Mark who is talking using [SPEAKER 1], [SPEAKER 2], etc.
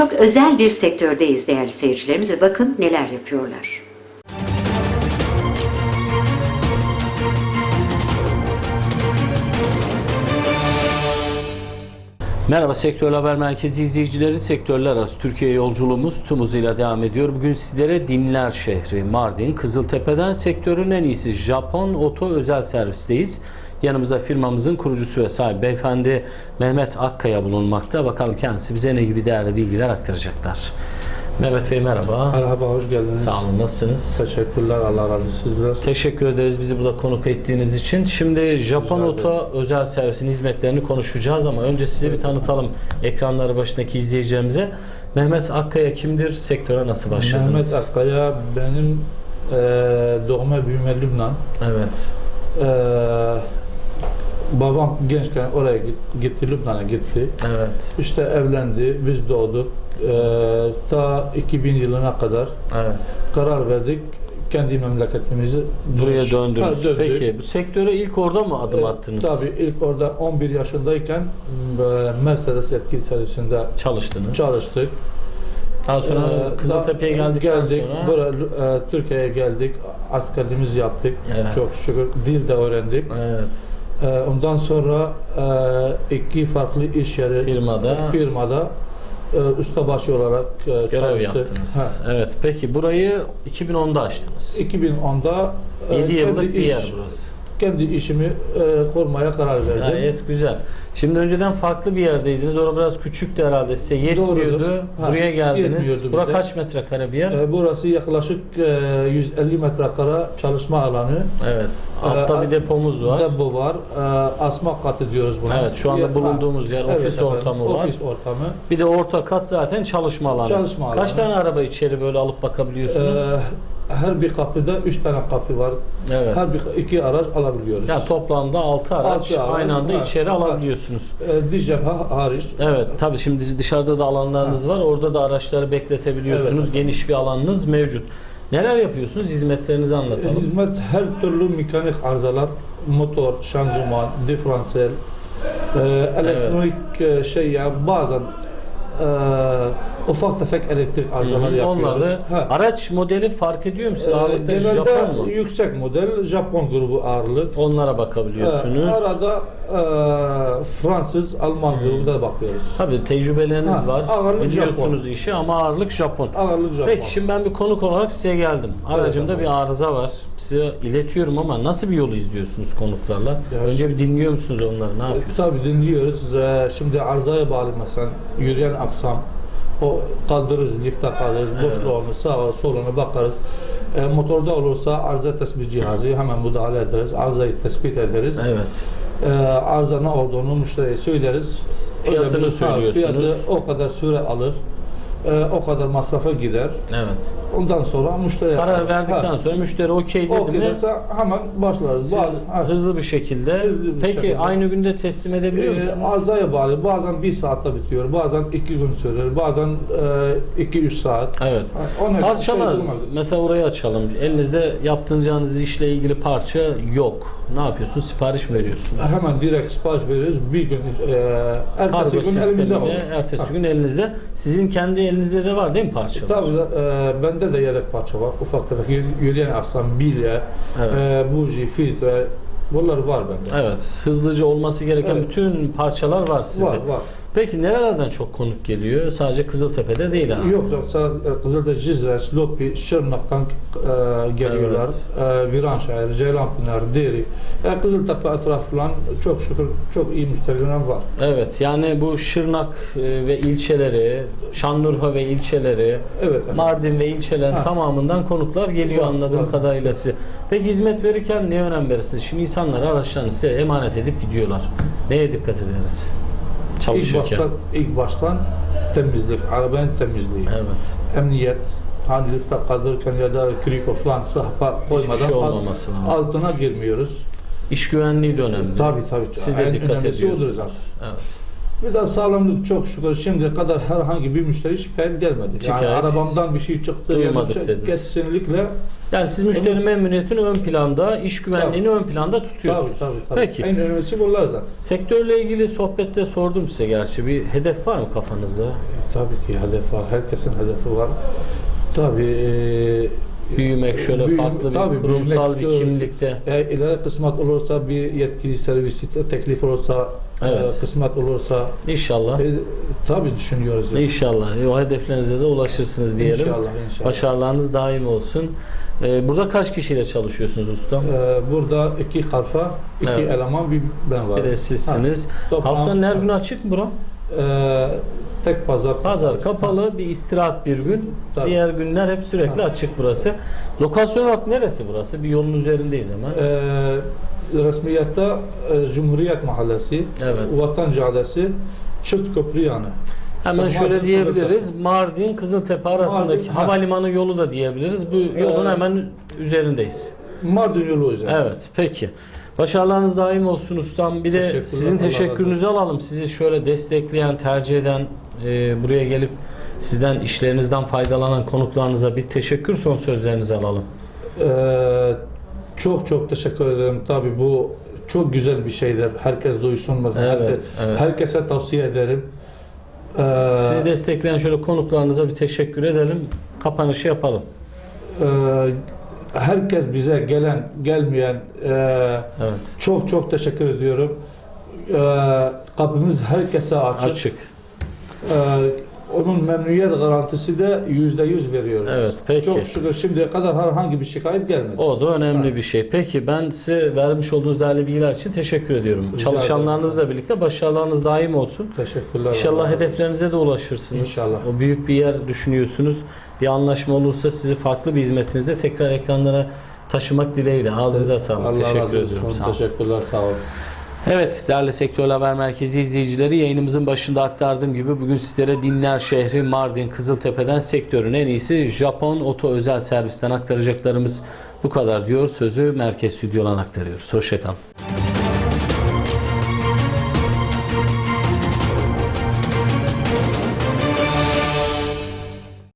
[SPEAKER 1] Çok özel bir sektördeyiz değerli seyircilerimiz ve bakın neler yapıyorlar.
[SPEAKER 2] Merhaba Sektör Haber Merkezi izleyicileri. Sektörler arası Türkiye yolculuğumuz tüm hızıyla devam ediyor. Bugün sizlere Dinler şehri Mardin, Kızıltepe'den sektörün en iyisi Japon Oto Özel Servis'teyiz. Yanımızda firmamızın kurucusu ve sahibi beyefendi Mehmet Akkaya bulunmakta. Bakalım kendisi bize ne gibi değerli bilgiler aktaracaklar. Mehmet Bey merhaba.
[SPEAKER 3] Merhaba, hoş geldiniz.
[SPEAKER 2] Sağ olun, nasılsınız?
[SPEAKER 3] Teşekkürler, Allah razı olsun sizler.
[SPEAKER 2] Teşekkür ederiz bizi burada konuk ettiğiniz için. Şimdi Japon Oto özel servisin hizmetlerini konuşacağız ama önce sizi bir tanıtalım ekranları başındaki izleyicilerimize. Mehmet Akkaya kimdir? Sektöre nasıl başladınız?
[SPEAKER 3] Mehmet Akkaya benim e, doğma büyüme Lübnan.
[SPEAKER 2] Evet.
[SPEAKER 3] E, babam gençken oraya git- gitti, Lübnan'a gitti.
[SPEAKER 2] Evet.
[SPEAKER 3] İşte evlendi, biz doğduk. E, ta 2000 yılına kadar
[SPEAKER 2] Evet.
[SPEAKER 3] karar verdik. Kendi memleketimizi
[SPEAKER 2] Buraya
[SPEAKER 3] dönüş-
[SPEAKER 2] döndünüz.
[SPEAKER 3] Ha, döndük.
[SPEAKER 2] Peki bu sektöre ilk orada mı adım
[SPEAKER 3] E,
[SPEAKER 2] attınız?
[SPEAKER 3] Tabii ilk orada 11 yaşındayken e, Mercedes yetkili servisinde
[SPEAKER 2] Çalıştınız.
[SPEAKER 3] çalıştık.
[SPEAKER 2] Daha sonra
[SPEAKER 3] Ee,
[SPEAKER 2] Kızıltepe'ye geldikten
[SPEAKER 3] geldik.
[SPEAKER 2] sonra
[SPEAKER 3] Buraya, e, Türkiye'ye geldik. Askerliğimizi yaptık.
[SPEAKER 2] Evet.
[SPEAKER 3] Çok şükür dil de öğrendik.
[SPEAKER 2] evet,
[SPEAKER 3] ondan sonra e, iki farklı iş yeri
[SPEAKER 2] firmada
[SPEAKER 3] firmada e, ustabaşı olarak e,
[SPEAKER 2] görev
[SPEAKER 3] çalıştık.
[SPEAKER 2] yaptınız.
[SPEAKER 3] Ha.
[SPEAKER 2] Evet. Peki burayı 2010'da açtınız.
[SPEAKER 3] 2010'da e,
[SPEAKER 2] 7 yıllık bir
[SPEAKER 3] iş-
[SPEAKER 2] yer burası.
[SPEAKER 3] Kendi işimi kurmaya karar verdim.
[SPEAKER 2] Gayet güzel. Şimdi önceden farklı bir yerdeydiniz. Orada biraz küçüktü herhalde size. Yetmiyordu.
[SPEAKER 3] Doğrudur. Ha,
[SPEAKER 2] Buraya geldiniz.
[SPEAKER 3] yetmiyordu
[SPEAKER 2] Bura
[SPEAKER 3] bize.
[SPEAKER 2] kaç metrekare bir yer?
[SPEAKER 3] E, burası yaklaşık e, 150 metrekare çalışma alanı.
[SPEAKER 2] Evet. Altta
[SPEAKER 3] Ee,
[SPEAKER 2] bir depomuz var.
[SPEAKER 3] Depo var. E, asma katı diyoruz buna.
[SPEAKER 2] Evet, şu anda bulunduğumuz yer, ofis ortamı var.
[SPEAKER 3] Ofis ortamı.
[SPEAKER 2] Bir de orta kat zaten çalışma alanı.
[SPEAKER 3] Çalışma
[SPEAKER 2] Kaç
[SPEAKER 3] alanı.
[SPEAKER 2] tane araba içeri böyle alıp bakabiliyorsunuz?
[SPEAKER 3] Ee, her bir kapıda üç tane kapı var.
[SPEAKER 2] evet.
[SPEAKER 3] Her bir iki araç alabiliyoruz.
[SPEAKER 2] Yani toplamda 6 araç,
[SPEAKER 3] Altı araç,
[SPEAKER 2] aynı anda
[SPEAKER 3] evet.
[SPEAKER 2] içeri
[SPEAKER 3] Evet.
[SPEAKER 2] alabiliyorsunuz.
[SPEAKER 3] Ee, diş cephe hariç.
[SPEAKER 2] Evet tabii şimdi dışarıda da alanlarınız var. Orada da araçları bekletebiliyorsunuz.
[SPEAKER 3] Evet.
[SPEAKER 2] Geniş bir alanınız mevcut. Neler yapıyorsunuz? Hizmetlerinizi anlatalım.
[SPEAKER 3] Hizmet her türlü mekanik arızalar, motor, şanzıman, diferansiyel, e, elektronik e, şey ya bazen e, ufak tefek elektrik arızalar
[SPEAKER 2] Hı hı,
[SPEAKER 3] yapıyoruz.
[SPEAKER 2] Onlar da
[SPEAKER 3] Ha.
[SPEAKER 2] araç modeli fark ediyor mu size?
[SPEAKER 3] Ee,
[SPEAKER 2] Ağırlıkta
[SPEAKER 3] genelde
[SPEAKER 2] Japon mu?
[SPEAKER 3] yüksek model Japon grubu ağırlık.
[SPEAKER 2] Onlara bakabiliyorsunuz.
[SPEAKER 3] Ee, arada e, Fransız, Alman grubuna bakıyoruz.
[SPEAKER 2] Tabii tecrübeleriniz
[SPEAKER 3] Ha,
[SPEAKER 2] var.
[SPEAKER 3] ağırlık
[SPEAKER 2] Biliyorsunuz
[SPEAKER 3] Japon.
[SPEAKER 2] işi ama ağırlık Japon.
[SPEAKER 3] Ağırlık Japon.
[SPEAKER 2] Peki şimdi ben bir konuk olarak size geldim. Aracımda
[SPEAKER 3] Evet,
[SPEAKER 2] bir arıza var. Size iletiyorum ama nasıl bir yolu izliyorsunuz konuklarla?
[SPEAKER 3] Ya-
[SPEAKER 2] Önce bir dinliyor musunuz onları? Ne
[SPEAKER 3] E,
[SPEAKER 2] yapıyorsunuz?
[SPEAKER 3] Tabii dinliyoruz. Ee, Şimdi arzaya bağlı mesela yürüyen aksam o kaldırırız, lifte kaldırırız, boşluğu olur, sağa soluna bakarız. E, motorda olursa arıza tespit cihazı hemen müdahale ederiz, arızayı tespit ederiz.
[SPEAKER 2] Evet.
[SPEAKER 3] E, arıza ne olduğunu müşteriye söyleriz.
[SPEAKER 2] Fiyatını
[SPEAKER 3] Öyle bir-
[SPEAKER 2] söylüyorsunuz.
[SPEAKER 3] Fiyatı o kadar süre alır, e, o kadar masrafa gider.
[SPEAKER 2] Evet.
[SPEAKER 3] Ondan sonra müşteriye
[SPEAKER 2] Karar verdikten
[SPEAKER 3] Ha,
[SPEAKER 2] sonra müşteri okey dedi mi?
[SPEAKER 3] hemen başlarız.
[SPEAKER 2] Siz
[SPEAKER 3] Bazı, ha.
[SPEAKER 2] hızlı bir şekilde.
[SPEAKER 3] Hızlı bir
[SPEAKER 2] Peki
[SPEAKER 3] şekilde.
[SPEAKER 2] aynı günde teslim edebiliyor
[SPEAKER 3] Ee,
[SPEAKER 2] musunuz?
[SPEAKER 3] arzaya bağlı. Bazen bir saatte bitiyor. Bazen iki gün sürüyor. Bazen e, iki üç saat.
[SPEAKER 2] Evet.
[SPEAKER 3] Ona
[SPEAKER 2] Parçalar,
[SPEAKER 3] şey
[SPEAKER 2] mesela orayı açalım. Elinizde yaptığınız işle ilgili parça yok. Ne yapıyorsunuz? Sipariş mi veriyorsunuz?
[SPEAKER 3] Hemen direkt sipariş veriyoruz. Bir gün, e, ertesi
[SPEAKER 2] Kargo
[SPEAKER 3] gün elimizde
[SPEAKER 2] sistemiyle ertesi
[SPEAKER 3] Ha.
[SPEAKER 2] gün elinizde. Sizin kendi elinizde de var değil mi parçalar?
[SPEAKER 3] Tabii e, bende de yedek parça var. Ufak tefek yürü- yürüyen aksam, bilye,
[SPEAKER 2] Evet.
[SPEAKER 3] e, buji, filtre. Bunlar var bende.
[SPEAKER 2] Evet. Hızlıca olması gereken
[SPEAKER 3] Evet.
[SPEAKER 2] bütün parçalar var sizde.
[SPEAKER 3] Var, var.
[SPEAKER 2] Peki nerelerden çok konuk geliyor? Sadece Kızıltepe'de değil ha.
[SPEAKER 3] Yok yoksa e, Kızıl'da Cizre, Slopi, Şırnak'tan e, geliyorlar. E, Viranşehir, Ceylanpınar, Deri. Yani Kızıltepe etrafı falan çok şükür çok iyi müşteriler var.
[SPEAKER 2] Evet. Yani bu Şırnak e, ve ilçeleri, Şanlıurfa ve ilçeleri,
[SPEAKER 3] Evet. efendim.
[SPEAKER 2] Mardin ve ilçelerin
[SPEAKER 3] Ha.
[SPEAKER 2] tamamından konuklar geliyor
[SPEAKER 3] Var,
[SPEAKER 2] anladığım
[SPEAKER 3] var.
[SPEAKER 2] kadarıyla size. Peki hizmet verirken ne önem verirsiniz? Şimdi insanlar araçlarını size emanet edip gidiyorlar. Neye dikkat ederiz?
[SPEAKER 3] İlk
[SPEAKER 2] Çalışırken.
[SPEAKER 3] baştan, ilk baştan temizlik, arabanın temizliği,
[SPEAKER 2] Evet.
[SPEAKER 3] emniyet, hani lifte kaldırırken ya da kriko falan sahpa koymadan
[SPEAKER 2] şey
[SPEAKER 3] alt-
[SPEAKER 2] olmaması lazım.
[SPEAKER 3] altına girmiyoruz.
[SPEAKER 2] İş güvenliği de önemli.
[SPEAKER 3] Tabii tabii.
[SPEAKER 2] Siz de
[SPEAKER 3] en
[SPEAKER 2] dikkat
[SPEAKER 3] önemlisi odur
[SPEAKER 2] ediyorsunuz.
[SPEAKER 3] zaten.
[SPEAKER 2] Evet.
[SPEAKER 3] Bir de sağlamlık çok şükür şimdiye kadar herhangi bir müşteri şikayet gelmedi.
[SPEAKER 2] Şikayet
[SPEAKER 3] yani arabamdan bir şey çıktı.
[SPEAKER 2] duymadık
[SPEAKER 3] şey-
[SPEAKER 2] dediniz.
[SPEAKER 3] Kesinlikle.
[SPEAKER 2] Yani siz müşteri memnuniyetini ön planda, iş güvenliğini ön planda
[SPEAKER 3] Tabii,
[SPEAKER 2] tutuyorsunuz.
[SPEAKER 3] tabii, tabii.
[SPEAKER 2] Peki.
[SPEAKER 3] En önemlisi bunlar zaten.
[SPEAKER 2] Sektörle ilgili sohbette sordum size gerçi. Bir hedef var mı kafanızda?
[SPEAKER 3] Tabii ki hedef var. Herkesin hedefi var. Tabii e,
[SPEAKER 2] Büyümek şöyle
[SPEAKER 3] büyüm-
[SPEAKER 2] farklı bir
[SPEAKER 3] tabii,
[SPEAKER 2] kurumsal
[SPEAKER 3] büyümek
[SPEAKER 2] bir kimlikte.
[SPEAKER 3] E, ileri kısmet olursa bir yetkili servisi teklif olursa,
[SPEAKER 2] Evet.
[SPEAKER 3] e, kısmet olursa
[SPEAKER 2] İnşallah.
[SPEAKER 3] e, tabii düşünüyoruz. yani.
[SPEAKER 2] İnşallah. E, O hedeflerinize de ulaşırsınız diyelim.
[SPEAKER 3] İnşallah, inşallah.
[SPEAKER 2] Başarılarınız daim olsun. Ee, burada kaç kişiyle çalışıyorsunuz ustam?
[SPEAKER 3] E, burada iki kalfa, iki
[SPEAKER 2] Evet.
[SPEAKER 3] eleman, bir ben var.
[SPEAKER 2] Bir de sizsiniz.
[SPEAKER 3] Ha,
[SPEAKER 2] Haftanın her günü açık mı bura?
[SPEAKER 3] E, tek pazar.
[SPEAKER 2] Pazar kapalı, bir istirahat bir gün.
[SPEAKER 3] Tabii.
[SPEAKER 2] Diğer günler hep sürekli
[SPEAKER 3] Ha.
[SPEAKER 2] açık burası. Lokasyon olarak neresi burası? Bir yolun üzerindeyiz hemen.
[SPEAKER 3] E, resmiyette e, Cumhuriyet Mahallesi,
[SPEAKER 2] Evet.
[SPEAKER 3] Vatan Caddesi, Çift Köprü yanı.
[SPEAKER 2] Hemen
[SPEAKER 3] Mardin,
[SPEAKER 2] şöyle diyebiliriz. Mardin Kızıltepe arasındaki
[SPEAKER 3] Mardin, ha.
[SPEAKER 2] havalimanı yolu da diyebiliriz. Bu yolun
[SPEAKER 3] Ee,
[SPEAKER 2] hemen üzerindeyiz.
[SPEAKER 3] Mardin yolu üzerinde.
[SPEAKER 2] Evet, peki. Başarılarınız daim olsun ustam. Bir de sizin teşekkürünüzü alalım. Sizi şöyle destekleyen, tercih eden, e, buraya gelip sizden işlerinizden faydalanan konuklarınıza bir teşekkür son sözlerinizi alalım.
[SPEAKER 3] Ee, çok çok teşekkür ederim. Tabii bu çok güzel bir şeydir. Herkes duysun.
[SPEAKER 2] Evet,
[SPEAKER 3] herkes,
[SPEAKER 2] evet.
[SPEAKER 3] Herkese tavsiye ederim. Ee,
[SPEAKER 2] Sizi destekleyen şöyle konuklarınıza bir teşekkür edelim. Kapanışı yapalım.
[SPEAKER 3] e, herkes bize gelen, gelmeyen e,
[SPEAKER 2] Evet.
[SPEAKER 3] çok çok teşekkür ediyorum. E, kapımız herkese açık.
[SPEAKER 2] Açık.
[SPEAKER 3] E, onun memnuniyet garantisi de yüzde yüz veriyoruz.
[SPEAKER 2] Evet, peki.
[SPEAKER 3] Çok şükür şimdiye kadar herhangi bir şikayet gelmedi.
[SPEAKER 2] O da önemli bir şey. Peki ben size vermiş olduğunuz değerli bilgiler için teşekkür ediyorum.
[SPEAKER 3] Rica
[SPEAKER 2] Çalışanlarınızla birlikte başarılarınız daim olsun.
[SPEAKER 3] Teşekkürler.
[SPEAKER 2] İnşallah
[SPEAKER 3] Allah razı
[SPEAKER 2] hedeflerinize de ulaşırsınız.
[SPEAKER 3] İnşallah.
[SPEAKER 2] O büyük bir yer düşünüyorsunuz. Bir anlaşma olursa sizi farklı bir hizmetinizde tekrar ekranlara taşımak dileğiyle. Ağzınıza sağlık.
[SPEAKER 3] Allah
[SPEAKER 2] Teşekkür
[SPEAKER 3] razı
[SPEAKER 2] ediyorum.
[SPEAKER 3] olsun.
[SPEAKER 2] Sağ olun.
[SPEAKER 3] Teşekkürler. Sağ olun.
[SPEAKER 2] Evet değerli Sektör Haber Merkezi izleyicileri yayınımızın başında aktardığım gibi bugün sizlere Dinler şehri Mardin Kızıltepe'den sektörün en iyisi Japon Oto Özel Servis'ten aktaracaklarımız bu kadar diyor. Sözü Merkez Stüdyo'dan aktarıyoruz. Hoşçakalın.